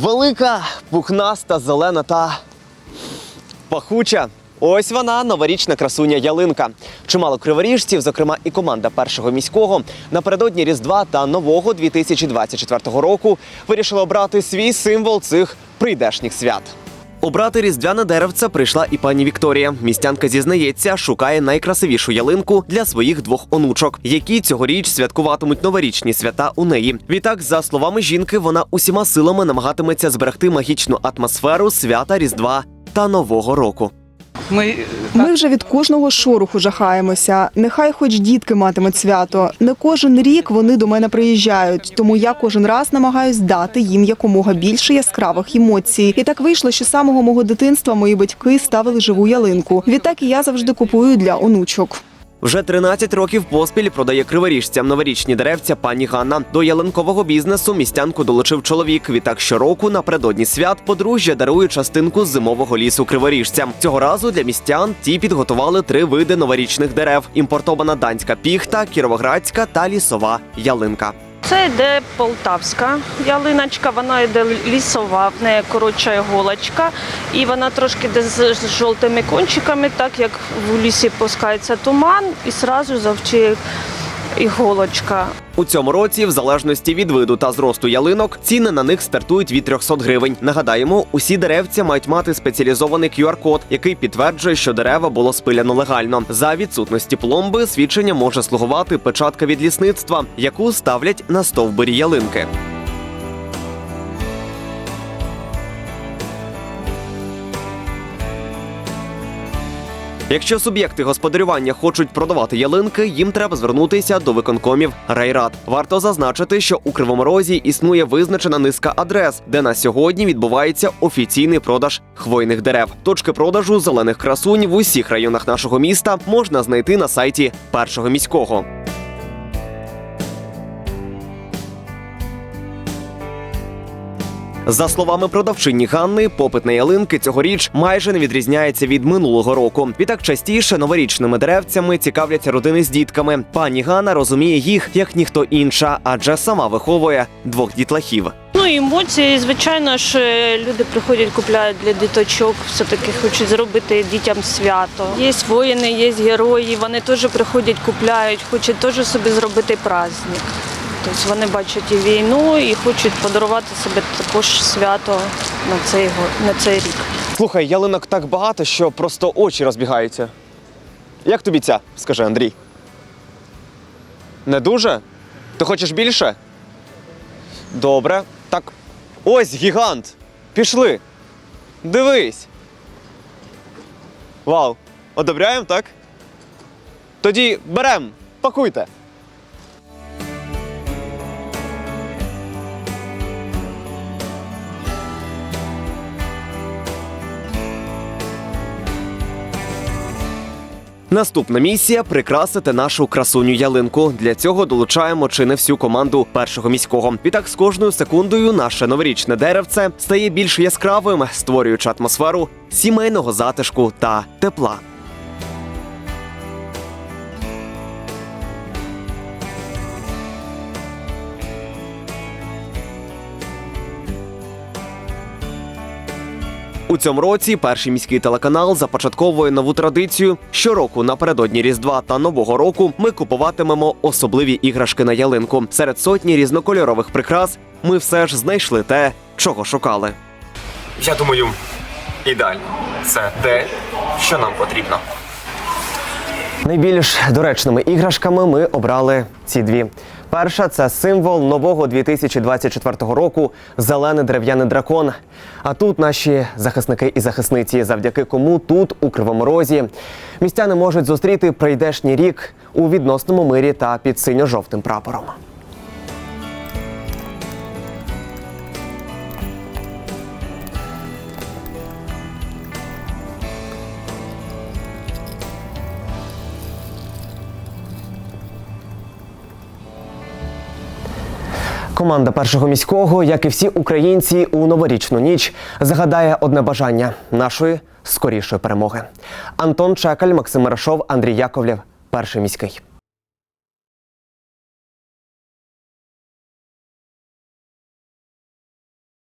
Велика, пухнаста, зелена та пахуча. Ось вона, новорічна красуня ялинка. Чимало криворіжців, зокрема і команда першого міського, напередодні Різдва та нового 2024 року вирішила обрати свій символ цих прийдешніх свят. Обрати різдвяне деревце прийшла і пані Вікторія. Містянка зізнається, шукає найкрасивішу ялинку для своїх двох онучок, які цьогоріч святкуватимуть новорічні свята у неї. Відтак, за словами жінки, вона усіма силами намагатиметься зберегти магічну атмосферу свята Різдва та Нового року. Ми Ми вже від кожного шороху жахаємося. Нехай хоч дітки матимуть свято. Не кожен рік вони до мене приїжджають, тому я кожен раз намагаюсь дати їм якомога більше яскравих емоцій. І так вийшло, що з самого мого дитинства мої батьки ставили живу ялинку. Відтак і я завжди купую для онучок. Вже 13 років поспіль продає криворіжцям новорічні деревця пані Ганна. До ялинкового бізнесу містянку долучив чоловік. Відтак щороку напередодні свят подружжя дарує частинку зимового лісу криворіжцям. Цього разу для містян ті підготували три види новорічних дерев: імпортована данська піхта, кіровоградська та лісова ялинка. Це йде полтавська ялиночка, вона йде лісова, в неї коротша іголочка, і вона трошки йде з жовтими кончиками, так як в лісі пускається туман, і одразу завчує іголочка. У цьому році, в залежності від виду та зросту ялинок, ціни на них стартують від 300 гривень. Нагадаємо, усі деревця мають мати спеціалізований QR-код, який підтверджує, що дерева було спиляно легально. За відсутності пломби свідчення може слугувати печатка від лісництва, яку ставлять на стовбурі ялинки. Якщо суб'єкти господарювання хочуть продавати ялинки, їм треба звернутися до виконкомів райрад. Варто зазначити, що у Кривому Розі існує визначена низка адрес, де на сьогодні відбувається офіційний продаж хвойних дерев. Точки продажу зелених красунь в усіх районах нашого міста можна знайти на сайті першого міського. За словами продавчині Ганни, попит на ялинки цьогоріч майже не відрізняється від минулого року. Відтак частіше новорічними деревцями цікавляться родини з дітками. Пані Ганна розуміє їх як ніхто інша, адже сама виховує двох дітлахів. Ну і емоції, звичайно ж, е, люди приходять, купляють для діточок, все-таки хочуть зробити дітям свято. Є воїни, є герої, вони теж приходять, купляють, хочуть теж собі зробити праздник. Тобто вони бачать і війну і хочуть подарувати собі також свято на цей, на цей рік. Слухай, ялинок так багато, що просто очі розбігаються. Як тобі ця? скажи Андрій. Не дуже? Ти хочеш більше? Добре. Так. Ось гігант. Пішли. Дивись. Вау. Одобряємо, так? Тоді берем, пакуйте. Наступна місія прикрасити нашу красуню ялинку. Для цього долучаємо чи не всю команду першого міського. Відтак з кожною секундою наше новорічне деревце стає більш яскравим, створюючи атмосферу сімейного затишку та тепла. У цьому році перший міський телеканал започатковує нову традицію. Щороку напередодні Різдва та Нового року ми купуватимемо особливі іграшки на ялинку. Серед сотні різнокольорових прикрас ми все ж знайшли те, чого шукали. Я думаю, ідеально. Це те, що нам потрібно. Найбільш доречними іграшками ми обрали ці дві. Перша це символ нового 2024 року зелений дерев'яний дракон. А тут наші захисники і захисниці, завдяки кому тут, у Кривому Розі, містяни можуть зустріти прийдешній рік у відносному мирі та під синьо-жовтим прапором. Команда першого міського, як і всі українці, у новорічну ніч загадає одне бажання нашої скорішої перемоги. Антон Чекаль, Максим Рашов, Андрій Яковлєв, перший міський.